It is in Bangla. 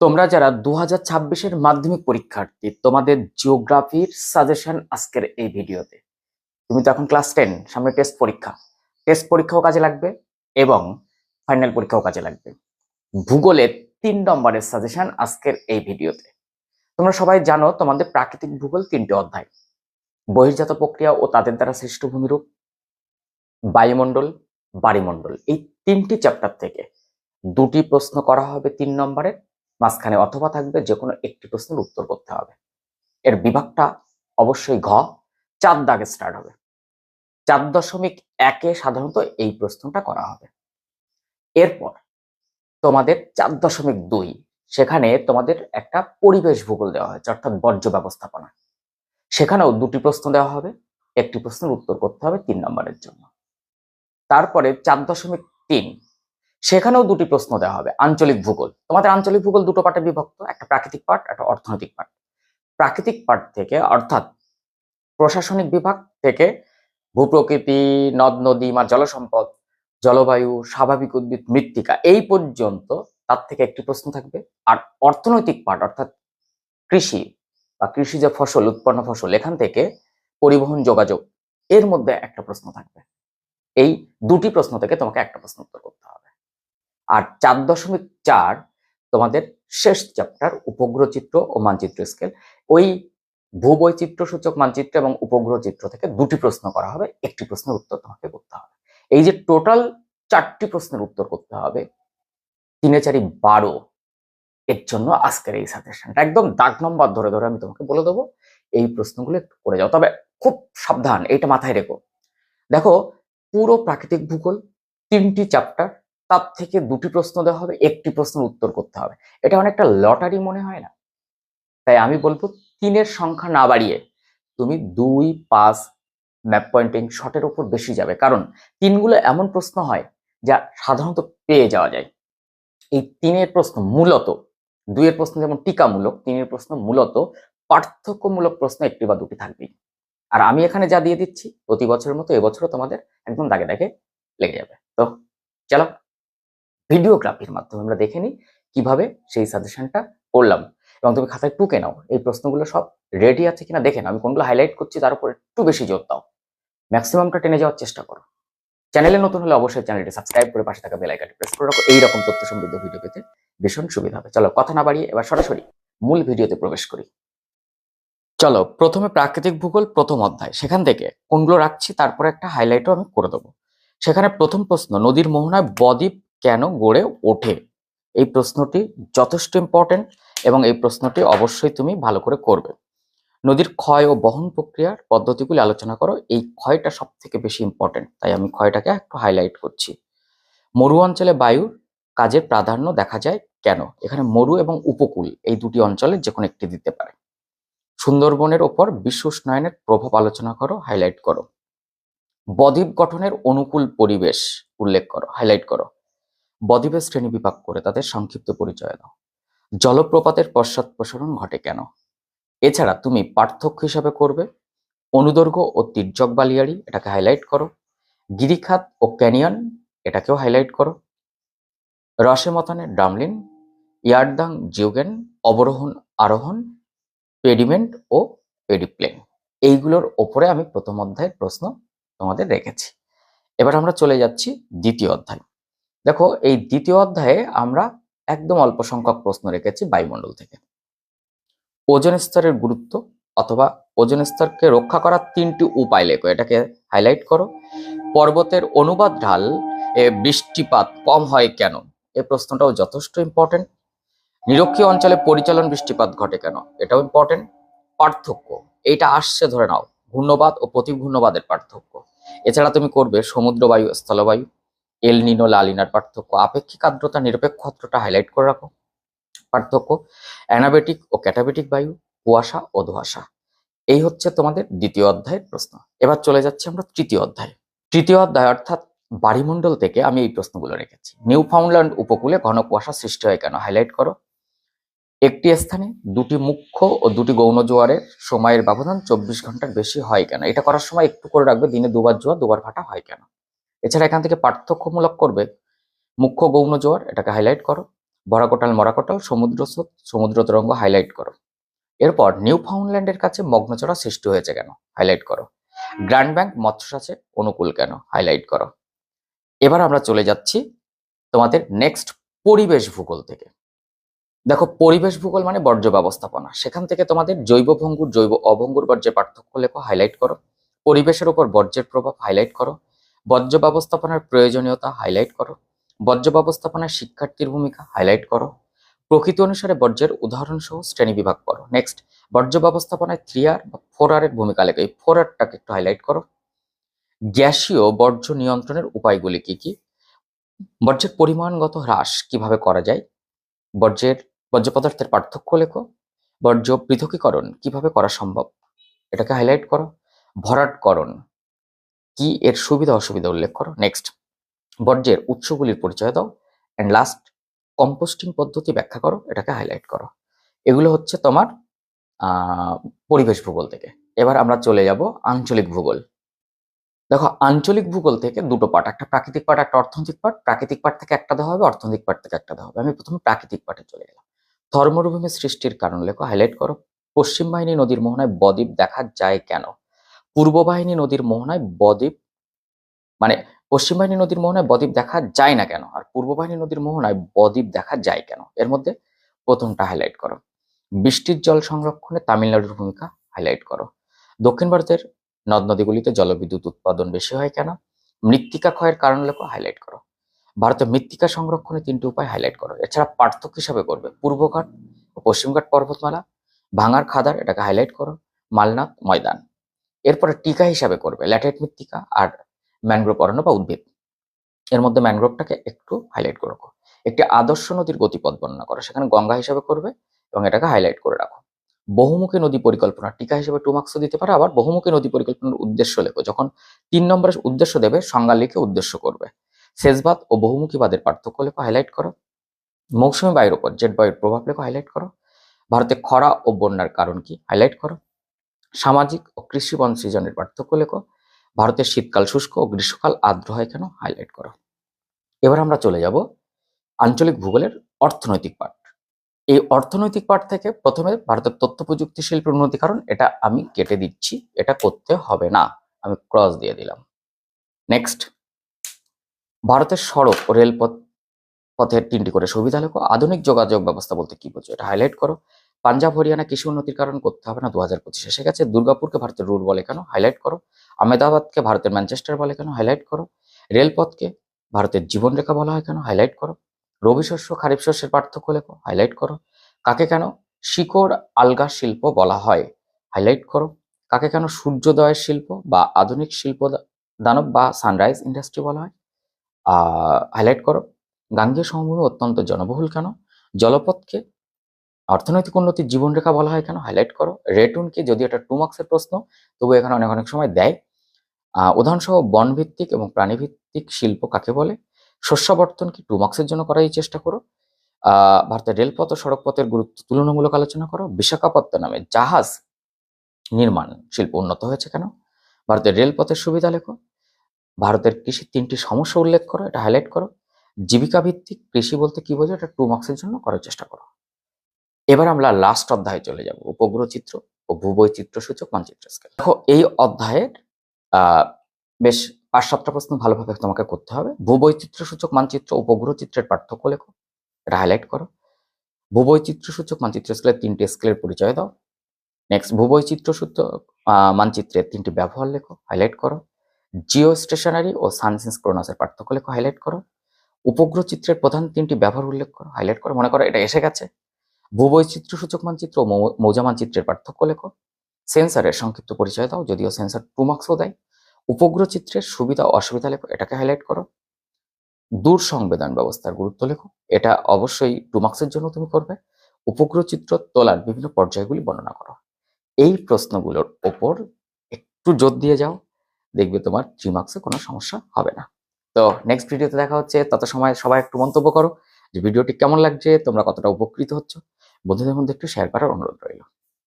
তোমরা যারা দু হাজার ছাব্বিশের মাধ্যমিক পরীক্ষার্থী, তোমাদের জিওগ্রাফির সাজেশন আজকের এই ভিডিওতে। তুমি তো এখন ক্লাস টেন সামনে টেস্ট পরীক্ষা। টেস্ট পরীক্ষাও কাজে লাগবে এবং ফাইনাল পরীক্ষাও কাজে লাগবে। ভূগোলের তিন নম্বরের সাজেশন আজকের এই ভিডিওতে। তোমরা সবাই জানো তোমাদের প্রাকৃতিক ভূগোল তিনটি অধ্যায়। বহির্জাত প্রক্রিয়া ও তাদের দ্বারা সৃষ্ট ভূমিরূপ, বায়ুমণ্ডল বাড়িমণ্ডল এই তিনটি চ্যাপ্টার থেকে দুটি প্রশ্ন করা হবে তিন নম্বরের মাঝখানে অথবা থাকবে যে কোনো একটি প্রশ্নের উত্তর করতে হবে। এর বিভাগটা অবশ্যই ঘ, চার দাগে স্টার্ট হবে। চার দশমিক একে সাধারণত এই প্রশ্নটা করা হবে। এরপর তোমাদের চার দশমিক দুই, সেখানে তোমাদের একটা পরিবেশ ভূগোল দেওয়া হয়েছে, অর্থাৎ বর্জ্য ব্যবস্থাপনা। সেখানেও দুটি প্রশ্ন দেওয়া হবে, একটি প্রশ্নের উত্তর করতে হবে তিন নম্বরের জন্য। তারপরে চার দশমিক তিন সেখানেও দুটি প্রশ্ন দেওয়া হবে, আঞ্চলিক ভূগোল। তোমাদের আঞ্চলিক ভূগোল দুটো পার্টে বিভক্ত, একটা প্রাকৃতিক পার্ট একটা অর্থনৈতিক পার্ট প্রাকৃতিক পার্ট থেকে, অর্থাৎ প্রশাসনিক বিভাগ থেকে ভূপ্রকৃতি, নদ, নদী বা জলসম্পদ, জলবায়ু, স্বাভাবিক উদ্ভিদ, মৃত্তিকা, এই পর্যন্ত তার থেকে একটি প্রশ্ন থাকবে। আর অর্থনৈতিক পার্ট অর্থাৎ কৃষি, বা কৃষিজ ফসল, উৎপন্ন ফসল, এখান থেকে পরিবহন, যোগাযোগ, এর মধ্যে একটা প্রশ্ন থাকবে। এই দুটি প্রশ্ন থেকে তোমাকে একটা প্রশ্ন উত্তর করতে হবে। আর চার দশমিক চার তোমাদের শেষ চ্যাপ্টার উপগ্রহ চিত্র ও মানচিত্র স্কেল ওই ভূবৈচিত্র সূচক মানচিত্র এবং উপগ্রহ চিত্র থেকে দুটি প্রশ্ন করা হবে, একটি প্রশ্নের উত্তর তোমাকে করতে হবে। এই যে টোটাল চারটি প্রশ্নের উত্তর করতে হবে, তিনে চারি বারো, এর জন্য আজকের এই সাজেশনটা একদম দাগ নম্বর ধরে ধরে আমি তোমাকে বলে দেবো। এই প্রশ্নগুলো একটু করে যাও। তবে খুব সাবধান, এইটা মাথায় রেখো। দেখো, পুরো প্রাকৃতিক ভূগোল, তিনটি চ্যাপ্টার তার থেকে দুটি প্রশ্ন দেওয়া হবে, একটি প্রশ্নের উত্তর করতে হবে। এটা অনেকটা লটারি মনে হয় না? তাই আমি বলব তিনের সংখ্যা না বাড়িয়ে তুমি দুই, পাঁচ, ম্যাপ পয়েন্টিং শটের উপর বেশি যাবে। কারণ তিনগুলো এমন প্রশ্ন হয় যা সাধারণত পেয়ে যাওয়া যায়। এই তিনের প্রশ্ন মূলত, দুইয়ের প্রশ্ন যেমন টিকামূলক, তিনের প্রশ্ন মূলত পার্থক্যমূলক প্রশ্ন একটি বা দুটি থাকবেই। আর আমি এখানে যা দিয়ে দিচ্ছি, প্রতি বছরের মতো এবছরও তোমাদের একদম দাগে দাগে লেগে যাবে। তো চলো। ভিডিওগ্রাফির মাধ্যমে আমরা দেখে নিই কীভাবে সেই সাজেশনটা করলাম। এবং তুমি খাতায় টুকে নাও, এই প্রশ্নগুলো সব রেডি আছে কিনা দেখে নাও। আমি কোনগুলো হাইলাইট করছি তার উপর একটু বেশি জোর দাও। ম্যাক্সিমামটা টেনে যাওয়ার চেষ্টা করো। চ্যানেলে নতুন হলে অবশ্যই চ্যানেলটি সাবস্ক্রাইব করে পাশে থাকা বেল আইকনটি প্রেস করে রাখো। এইরকম তথ্য সমৃদ্ধ ভিডিও পেতে ভীষণ সুবিধা হবে। চলো কথা না বাড়িয়ে এবার সরাসরি মূল ভিডিওতে প্রবেশ করি। চলো, প্রথমে প্রাকৃতিক ভূগোল, প্রথম অধ্যায়। সেখান থেকে কোনগুলো রাখছি তারপরে একটা হাইলাইটও আমি করে দেবো। সেখানে প্রথম প্রশ্ন, নদীর মোহনায় বদ্বীপ কেন গড়ে ওঠে? এই প্রশ্নটি যথেষ্ট ইম্পর্টেন্ট এবং এই প্রশ্নটি অবশ্যই তুমি ভালো করে করবে। নদীর ক্ষয় ও বহন প্রক্রিয়ার পদ্ধতিগুলি আলোচনা করো। এই ক্ষয়টা সব থেকে বেশি ইম্পর্টেন্ট তাই আমি ক্ষয়টাকে একটু হাইলাইট করছি। মরু অঞ্চলে বায়ুর কাজের প্রাধান্য দেখা যায় কেন? এখানে মরু এবং উপকূল এই দুটি অঞ্চলে যে কোনো একটি দিতে পারে। সুন্দরবনের ওপর বিশ্ব উষ্ণায়নের প্রভাব আলোচনা করো হাইলাইট করো। বদ্বীপ গঠনের অনুকূল পরিবেশ উল্লেখ করো হাইলাইট করো। বদ্বীপের শ্রেণি বিভাগ করে তাদের সংক্ষিপ্ত পরিচয় দাও। জলপ্রপাতের পশ্চাৎপ্রসারণ ঘটে কেন? এছাড়া তুমি পার্থক্য হিসাবে করবে অনুদৈর্ঘ্য ও তির্যক বালিয়াড়ি এটাকে হাইলাইট করো, গিরিখাত ও ক্যানিয়ন এটাকেও হাইলাইট করো রসে মথানে ডামলিন ইয়ারদাং জিওগেন অবরোহণ আরোহণ, পেডিমেন্ট ও পেডিপ্লেন। এইগুলোর ওপরে আমি প্রথম অধ্যায়ের প্রশ্ন তোমাদের রেখেছি। এবার আমরা চলে যাচ্ছি দ্বিতীয় অধ্যায়। দেখো, এই দ্বিতীয় অধ্যায়ে আমরা একদম অল্প সংখ্যক প্রশ্ন রেখেছি বায়ুমণ্ডল থেকে। ওজন স্তরের গুরুত্ব অথবা ওজন স্তরকে রক্ষা করার তিনটি উপায় লেখো, এটাকে হাইলাইট করো। পর্বতের অনুবাদ ঢাল এ বৃষ্টিপাত কম হয় কেন? এই প্রশ্নটাও যথেষ্ট ইম্পর্টেন্ট নিরক্ষীয় অঞ্চলে পরিচালন বৃষ্টিপাত ঘটে কেন? এটাও ইম্পর্টেন্ট পার্থক্য, এইটা আসছে ধরে নাও, ঘূর্ণবাদ ও প্রতিঘূর্ণবাদের পার্থক্য। এছাড়া তুমি করবে সমুদ্র বায়ু স্থলবায়ু। এল নিনো লালিনার পার্থক্য। আপেক্ষিক আর্দ্রতা, নিরপেক্ষ আর্দ্রতা হাইলাইট করে রাখো। পার্থক্য, অ্যানাবেটিক ও ক্যাটাবেটিক বায়ু, কুয়াশা ও ধোঁয়াশা। এই হচ্ছে তোমাদের দ্বিতীয় অধ্যায়ের প্রশ্ন। এবার চলে যাচ্ছে আমরা তৃতীয় অধ্যায়। তৃতীয় অধ্যায় অর্থাৎ বাড়িমণ্ডল থেকে আমি এই প্রশ্নগুলো রেখেছি। নিউ ফাউন্ডল্যান্ড উপকূলে ঘন কুয়াশা সৃষ্টি হয় কেন? হাইলাইট করো। একটি স্থানে দুটি মুখ্য ও দুটি গৌণ জোয়ারের সময়ের ব্যবধান চব্বিশ ঘণ্টার বেশি হয় কেন? এটা করার সময় একটু করে রাখবে, দিনে দুবার জোয়ার, দুবার ভাটা হয় কেন? এছাড়া এখান থেকে পার্থক্যমূলক করবে মুখ্য গৌণ জোয়ার, এটাকে হাইলাইট করো। বরাকোটাল, মরাকোটাল, সমুদ্র স্রোত, সমুদ্র তরঙ্গ হাইলাইট করো। এরপর নিউ ফাউন্ডল্যান্ডের কাছে মগ্নচড়া সৃষ্টি হয়েছে কেন? হাইলাইট করো। গ্র্যান্ড ব্যাংক মৎস্যচাষে অনুকূল কেন? হাইলাইট করো। এবার আমরা চলে যাচ্ছি তোমাদের নেক্সট পরিবেশ ভূগোল থেকে। দেখো, পরিবেশ ভূগোল মানে বর্জ্য ব্যবস্থাপনা। সেখান থেকে তোমাদের জৈব ভঙ্গুর, জৈব অভঙ্গুর বর্জ্যের পার্থক্য লেখো হাইলাইট করো। পরিবেশের উপর বর্জ্যের প্রভাব হাইলাইট করো। বর্জ্য ব্যবস্থাপনার প্রয়োজনীয়তা হাইলাইট করো। বর্জ্য ব্যবস্থাপনায় শিক্ষার্থীর ভূমিকা হাইলাইট করো। প্রকৃতি অনুসারে বর্জ্যের উদাহরণ সহ শ্রেণি বিভাগ করো নেক্সট বর্জ্য ব্যবস্থাপনায় থ্রি আর বা ফোর আর এর ভূমিকা লেখো। এই ফোর আরটাকে একটু হাইলাইট করো। গ্যাসীয় বর্জ্য নিয়ন্ত্রণের উপায়গুলি কি কি? বর্জ্যের পরিমাণগত হ্রাস কীভাবে করা যায়? বর্জ্যের, বর্জ্য পদার্থের পার্থক্য লেখো। বর্জ্য পৃথকীকরণ কীভাবে করা সম্ভব? এটাকে হাইলাইট করো। ভরাটকরণ কি এর সুবিধা অসুবিধা উল্লেখ করো? নেক্সট বর্জ্যের উৎসগুলির পরিচয় দাও। অ্যান্ড লাস্ট কম্পোস্টিং পদ্ধতি ব্যাখ্যা করো, এটাকে হাইলাইট করো। এগুলো হচ্ছে তোমার পরিবেশ ভূগোল থেকে। এবার আমরা চলে যাব আঞ্চলিক ভূগোল। দেখো, আঞ্চলিক ভূগোল থেকে দুটো পার্ট একটা প্রাকৃতিক পার্ট একটা অর্থনৈতিক পার্ট প্রাকৃতিক পার্ট থেকে একটা দেওয়া হবে, অর্থনৈতিক পার্ট থেকে একটা দেওয়া হবে। আমি প্রথমে প্রাকৃতিক পার্টে চলে গেলাম। ধর্মরূপভূমি সৃষ্টির কারণ লেখো হাইলাইট করো। পশ্চিম বাহিনী নদীর মোহনায় বদ্বীপ দেখা যায় কেন? পূর্ব বাহিনী নদীর মোহনায় বদ্বীপ মানে পশ্চিম বাহিনী নদীর মোহনায় বদ্বীপ দেখা যায় না কেন? আর পূর্ব বাহিনী নদীর মোহনায় বদ্বীপ দেখা যায় কেন? এর মধ্যে প্রথমটা হাইলাইট করো। বৃষ্টির জল সংরক্ষণে তামিলনাড়ুর ভূমিকা হাইলাইট করো। দক্ষিণ ভারতের নদ নদীগুলিতে জলবিদ্যুৎ উৎপাদন বেশি হয় কেন? মৃত্তিকা ক্ষয়ের কারণ লেখো হাইলাইট করো। ভারতের মৃত্তিকা সংরক্ষণে তিনটি উপায় হাইলাইট করো। এছাড়া পার্থক্য হিসাবে করবে পূর্বঘাট ও পশ্চিমঘাট পর্বতমালা। ভাঙার খাদার এটাকে হাইলাইট করো। মালনাথ ময়দান। এরপরে টিকা হিসাবে করবে ল্যাটেট মৃত্তিকা আর ম্যানগ্রোভ অরণ্য বা উদ্ভিদ। এর মধ্যে ম্যানগ্রোভটাকে একটু হাইলাইট করে রাখো। একটি আদর্শ নদীর গতিপথ বর্ণনা করো, সেখানে গঙ্গা হিসাবে করবে এবং এটাকে হাইলাইট করে রাখো। বহুমুখী নদী পরিকল্পনা, টিকা হিসেবে টু মার্কসও দিতে পারে, আবার বহুমুখী নদী পরিকল্পনার উদ্দেশ্য লেখো, যখন তিন নম্বরের উদ্দেশ্য দেবে সংজ্ঞা লিখে উদ্দেশ্য করবে। সেচবাদ ও বহুমুখী বাদের পার্থক্য লেখো হাইলাইট করো। মৌসুমী বায়ুর উপর জেট বায়ুর প্রভাব লেখো হাইলাইট করো। ভারতে খরা ও বন্যার কারণ কি হাইলাইট করো। সামাজিক ও কৃষি বন সৃজনের পার্থক্য লেখো। ভারতের শীতকাল শুষ্ক ও গ্রীষ্মকাল আর্দ্র হয় কেন? হাইলাইট করো। এবার আমরা চলে যাব আঞ্চলিক ভূগোলের অর্থনৈতিক পাঠ। এই অর্থনৈতিক পাঠ থেকে প্রথমে ভারতের তথ্য প্রযুক্তি শিল্পের উন্নতি কারণ, এটা আমি কেটে দিচ্ছি, এটা করতে হবে না। আমি ক্রস দিয়ে দিলাম। নেক্সট ভারতের সড়ক ও রেলপথ পথের তিনটি করে সুবিধা লেখো। আধুনিক যোগাযোগ ব্যবস্থা বলতে কি বোঝো? এটা হাইলাইট করো। পাঞ্জাব, হরিয়ানা কৃষি উন্নতির কারণ করতে হবে না দু হাজার পঁচিশ গেছে। দুর্গাপুরকে ভারতের রুট বলে কেন? হাইলাইট করো। আহমেদাবাদকে ভারতের ম্যানচেস্টার বলে কেন? হাইলাইট করো। রেলপথকে ভারতের জীবনরেখা বলা হয় কেন? হাইলাইট করো। রবি শস্য, খারিফ শস্যের পার্থক্য লেখো। হাইলাইট করো। কাকে কেন? শিকড় আলগা শিল্প বলা হয়। হাইলাইট করো। কাকে কেন? সূর্যোদয়ের শিল্প বা আধুনিক শিল্প দানব বা সানরাইজ ইন্ডাস্ট্রি বলা হয়। হাইলাইট করো। গাঙ্গেয় সমভূমি অত্যন্ত জনবহুল কেন? জলপথকে অর্থনৈতিক উন্নতির জীবনরেখা বলা হয় কেন? হাইলাইট করো। রেটুন রেটুনকে যদি এটা টু মার্কসের প্রশ্ন তবু এখানে অনেক অনেক সময় দেয়। উদাহরণসহ বনভিত্তিক এবং প্রাণীভিত্তিক শিল্প কাকে বলে? শস্যাবর্তন কি টু মার্কসের জন্য করার চেষ্টা করো? ভারতের রেলপথ ও সড়কপথের গুরুত্ব তুলনামূলক আলোচনা করো। বিশাখাপত্তনমে জাহাজ নির্মাণ শিল্প উন্নত হয়েছে কেন? ভারতের রেলপথের সুবিধা লেখো। ভারতের কৃষির তিনটি সমস্যা উল্লেখ করো। এটা হাইলাইট করো। জীবিকা ভিত্তিক কৃষি বলতে কি বোঝো? এটা টু মার্কসের জন্য করার চেষ্টা করো। এবার আমরা লাস্ট অধ্যায়ে চলে যাব। উপগ্রহ চিত্র ও ভূবৈচিত্র সূচক মানচিত্র স্কেল দেখো, এই অধ্যায়ের বেশ পাঁচ সাতটা প্রশ্ন ভালোভাবে তোমাকে করতে হবে। ভূবৈচিত্র সূচক মানচিত্র, উপগ্রহ চিত্রের পার্থক্য লেখো, এটা হাইলাইট করো। ভূবৈচিত্র সূচক মানচিত্র স্কেলের তিনটি স্কেলের পরিচয় দাও। নেক্সট ভূবৈচিত্র সূচক মানচিত্রের তিনটি ব্যবহার লেখো হাইলাইট করো। জিও স্টেশনারি ও সানসিনক্রোনাসের পার্থক্য লেখো হাইলাইট করো। উপগ্রহ চিত্রের প্রধান তিনটি ব্যবহার উল্লেখ করো হাইলাইট করো। মনে করো এটা এসে গেছে। ভূবৈচিত্র সূচক মানচিত্র ও মৌজা মানচিত্রের পার্থক্য লেখো। সেন্সারের সংক্ষিপ্ত পরিচয় দাও, যদিও সেন্সার টু মার্কসও দেয়। উপগ্রহ চিত্রের সুবিধা ও অসুবিধা লেখো, এটাকে হাইলাইট করো। দূর সংবেদন ব্যবস্থার গুরুত্ব লেখো, এটা অবশ্যই টু মার্কসের জন্য তুমি করবে। উপগ্রহ চিত্র তোলার বিভিন্ন পর্যায়গুলি বর্ণনা করো। এই প্রশ্নগুলোর ওপর একটু জোর দিয়ে যাও, দেখবে তোমার থ্রি মার্কসে কোনো সমস্যা হবে না। তো নেক্সট ভিডিওতে দেখা হচ্ছে, তত সময় সবাই একটু মন্তব্য করো যে ভিডিওটি কেমন লাগছে, তোমরা কতটা উপকৃত হচ্ছ। বন্ধুদের মধ্যে একটু শেয়ার করার অনুরোধ রইল।